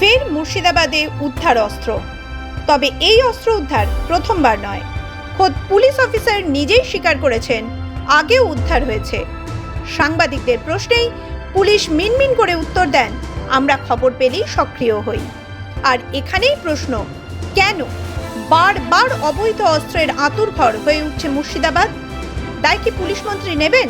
ফের মুর্শিদাবাদে উদ্ধার অস্ত্র। তবে এই অস্ত্র উদ্ধার প্রথমবার নয়। খোদ পুলিশ অফিসার নিজেই স্বীকার করেছেন, আগেও উদ্ধার হয়েছে। সাংবাদিকদের প্রশ্নেই পুলিশ মিনমিন করে উত্তর দেন, আমরা খবর পেলেই সক্রিয় হই। আর এখানেই প্রশ্ন, কেন বারবার অবৈধ অস্ত্রের আঁতুরঘর হয়ে উঠছে মুর্শিদাবাদ? দায় কি পুলিশ মন্ত্রী নেবেন?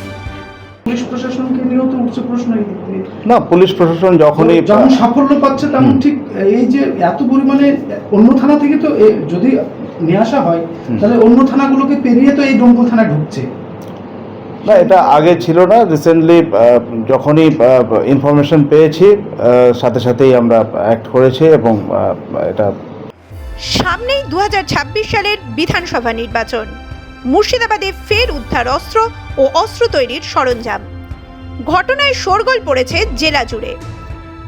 পুলিশ প্রশাসনকে নিয়েও তো উঠছে প্রশ্ন এই দিক দিয়ে। না পুলিশ প্রশাসন যখনই যেমন সাফল্য পাচ্ছে তেমন ঠিক এই যে এত পরিমাণে অন্য থানা থেকে তো যদি নিয়ে আসা হয় তাহলে অন্য থানাগুলোকে পেরিয়ে তো এই ডোমকল থানা ঢুকছে। না এটা আগে ছিল না রিসেন্টলি যখনই ইনফরমেশন পেয়েছি সাথে সাথেই আমরা অ্যাক্ট করেছি এবং এটা সামনেই দু হাজার ছাব্বিশ সালের বিধানসভা নির্বাচন। মুর্শিদাবাদে ফের উদ্ধার অস্ত্র ও অস্ত্র তৈরির সরঞ্জাম। ঘটনায় শোরগোল পড়েছে জেলা জুড়ে।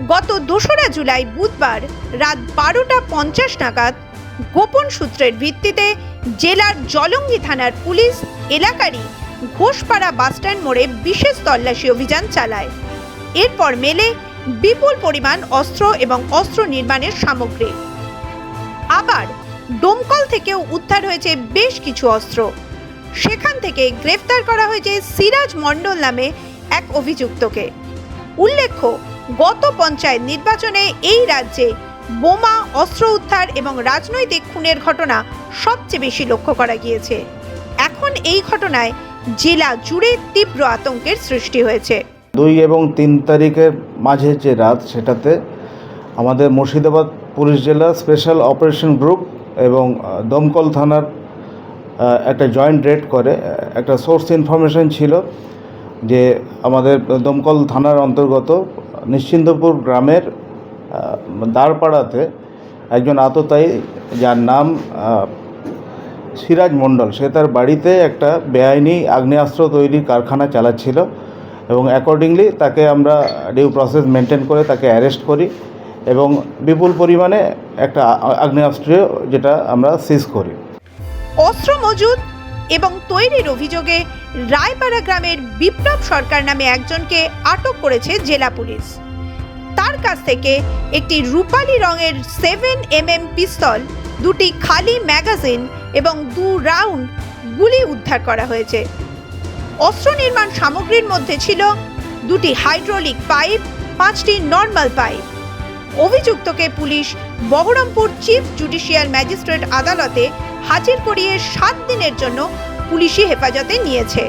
গত দোসরা জুলাই বুধবার রাত বারোটা পঞ্চাশ নাগাদ গোপন সূত্রের ভিত্তিতে জেলার জলঙ্গি থানার পুলিশ এলাকারই ঘোষপাড়া বাসস্ট্যান্ড মোড়ে বিশেষ তল্লাশি অভিযান চালায়। এরপর মেলে বিপুল পরিমাণ অস্ত্র এবং অস্ত্র নির্মাণের সামগ্রী। আবার ডোমকল থেকেও উদ্ধার হয়েছে বেশ কিছু অস্ত্র। সেখান থেকে গ্রেফতার করা হয়েছে সিরাজ মণ্ডল নামে এক অভিযুক্তকে। উল্লেখ্য, গত পঞ্চায়েত নির্বাচনে এই রাজ্যে বোমা, অস্ত্র উদ্ধার এবং রাজনৈতিক খুনের ঘটনা সবচেয়ে বেশি লক্ষ্য করা গিয়েছে। এখন এই ঘটনায় জেলা জুড়ে তীব্র আতঙ্কের সৃষ্টি হয়েছে। দুই এবং তিন তারিখের মাঝে যে রাত সেটাতে আমাদের মুর্শিদাবাদ পুলিশ জেলা স্পেশাল অপারেশন গ্রুপ এবং দমকল থানার একটা জয়েন্ট রেড করে। একটা সোর্স ইনফরমেশন ছিল যে আমাদের দমকল থানার অন্তর্গত নিশ্চিন্দপুর গ্রামের দাঁড়পাড়াতে একজন আততায়ী, যার নাম সিরাজ মণ্ডল, সে তার বাড়িতে একটা বেআইনি আগ্নেয়াস্ত্র তৈরির কারখানা চালাচ্ছিল এবং অ্যাকর্ডিংলি তাকে আমরা ডিউ প্রসেস মেনটেন করে তাকে অ্যারেস্ট করি এবং বিপুল পরিমাণে একটা আগ্নেয়াস্ত্র যেটা আমরা সিজ করি। অস্ত্র মজুদ এবং তৈরির অভিযোগে রায়পাড়া গ্রামের বিপ্লব সরকার নামে একজনকে আটক করেছে জেলা পুলিশ। তার কাছ থেকে একটি রূপালি রঙের সেভেন এম এম পিস্তল, দুটি খালি ম্যাগাজিন এবং দু রাউন্ড গুলি উদ্ধার করা হয়েছে। অস্ত্র নির্মাণ সামগ্রীর মধ্যে ছিল দুটি হাইড্রোলিক পাইপ, পাঁচটি নর্মাল পাইপ। অভিযুক্তকে police Baharampur chief judicial magistrate আদালতে হাজির করিয়ে সাত দিনের জন্য পুলিশি হেফাজতে নিয়েছে।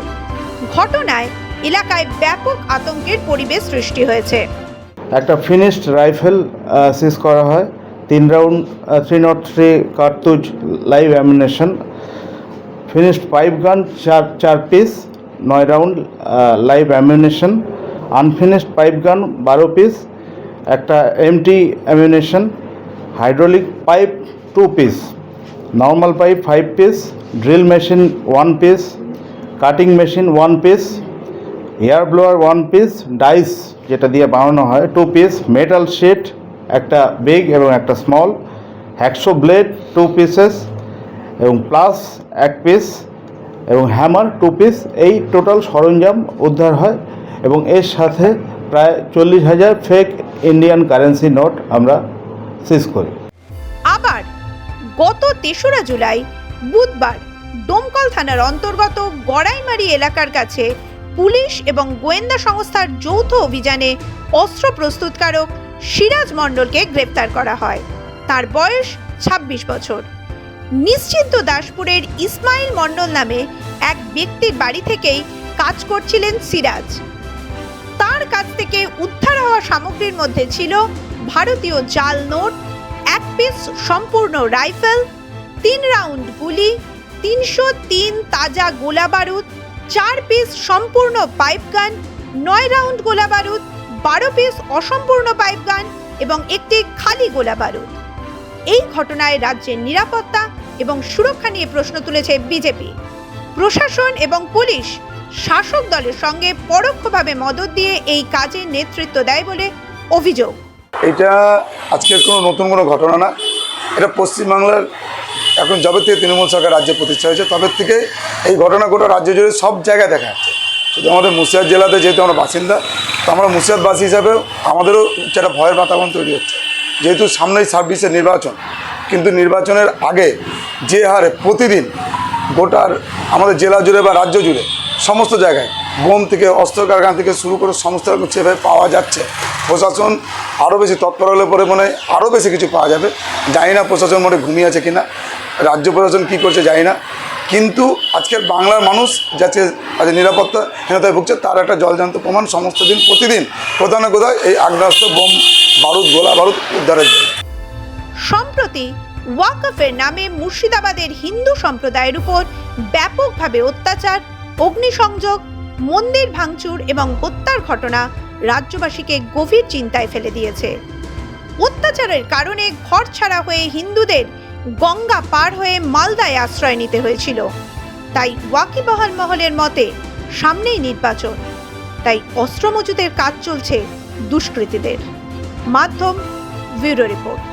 ঘটনায় এলাকায় ব্যাপক আতঙ্কের পরিবেশ সৃষ্টি হয়েছে। একটা ফিনিশড রাইফেল সিজ করা হয়। তিন round three not three কার্তুজ live ammunition finished pipe gun চার চার পিস নয় round live ammunition unfinished pipe gun বারো পিস একটা empty ammunition hydraulic pipe two piece normal pipe five piece drill machine one piece cutting machine one piece hair blower one piece dice যেটা দিয়ে বানানো হয় two piece metal sheet একটা big এবং একটা small hacksaw blade two pieces এবং plus এক piece এবং হ্যামার টু পিস এই টোটাল সরঞ্জাম উদ্ধার হয় এবং এর সাথে প্রায় চল্লিশ হাজার ফেক ইন্ডিয়ান কারেন্সি নোট আমরা সিজ করি। আবার গত তেসরা জুলাই, বুধবার ডোমকল থানার অন্তর্গত গড়াইমারি এলাকার কাছে পুলিশ এবং গোয়েন্দা সংস্থার যৌথ অভিযানে অস্ত্র প্রস্তুতকারক সিরাজ মণ্ডলকে গ্রেপ্তার করা হয়। তার বয়স ২৬ বছর। নিশ্চিন্ত দাসপুরের ইসমাইল মণ্ডল নামে এক ব্যক্তির বাড়ি থেকেই কাজ করছিলেন সিরাজ। তার কাছ থেকে উদ্ধার হওয়া সামগ্রীর মধ্যে ছিল ভারতীয় জাল নোট, এক পিস সম্পূর্ণ রাইফেল, তিন রাউন্ড গুলি, তিনশো তিন তাজা গোলা বারুদ চার পিস সম্পূর্ণ পাইপ গান, নয় রাউন্ড গোলা বারুদ বারো পিস অসম্পূর্ণ পাইপ গান এবং একটি খালি গোলা বারুদ এই ঘটনায় রাজ্যের নিরাপত্তা এবং সুরক্ষা নিয়ে প্রশ্ন তুলেছে বিজেপি। প্রশাসন এবং পুলিশ শাসক দলের সঙ্গে পরোক্ষভাবে মদত দিয়ে এই কাজের নেতৃত্ব দেয় বলে অভিযোগ। এটা আজকের কোনো নতুন কোনো ঘটনা না। এটা পশ্চিমবাংলার এখন যবে থেকে তৃণমূল সরকার রাজ্যে প্রতিষ্ঠা হয়েছে, তবে থেকে এই ঘটনা গোটা রাজ্য জুড়ে সব জায়গায় দেখা যাচ্ছে। শুধু আমাদের মুর্শিদাবাদ জেলাতে যেহেতু আমরা বাসিন্দা, তো আমরা মুর্শিদাবাদবাসী হিসাবেও আমাদেরও একটা ভয়ের বাতাবরণ তৈরি হচ্ছে। যেহেতু সামনেই ছাব্বিশে নির্বাচন, কিন্তু নির্বাচনের আগে যে হারে প্রতিদিন গোটার আমাদের জেলা জুড়ে বা রাজ্য জুড়ে সমস্ত জায়গায়। বোম থেকে, অস্ত্র কারখানা থেকে শুরু করে সমস্ত রকম যেভাবে পাওয়া যাচ্ছে। প্রশাসন আরও বেশি তৎপর হলে পরে মনে হয় আরও বেশি কিছু পাওয়া যাবে। জানি না প্রশাসন মনে ঘুমিয়ে আছে কিনা, রাজ্য প্রশাসন কী করছে জানি না। কিন্তু আজকের বাংলার মানুষ যাচ্ছে আজ নিরাপত্তাহীনতায় ভুগছে, তার একটা জলজান্ত প্রমাণ সমস্ত দিন, প্রতিদিন কোথাও না কোথাও এই আগ্রাস্ত বোম, বারুদ, গোলা বারুদ উদ্ধারের সম্প্রতি ওয়াকফের নামে মুর্শিদাবাদের হিন্দু সম্প্রদায়ের উপর ব্যাপকভাবে অত্যাচার অগ্নিসংযোগ, মন্দির ভাঙচুর এবং হত্যার ঘটনা রাজ্যবাসীকে গভীর চিন্তায় ফেলে দিয়েছে। অত্যাচারের কারণে ঘর ছাড়া হয়ে হিন্দুদের গঙ্গা পার হয়ে মালদায় আশ্রয় নিতে হয়েছিল। তাই ওয়াকিবহাল মহলের মতে সামনেই নির্বাচন। তাই অস্ত্র মজুদের কাজ চলছে দুষ্কৃতীদের। মাধ্যম, ব্যুরো রিপোর্ট।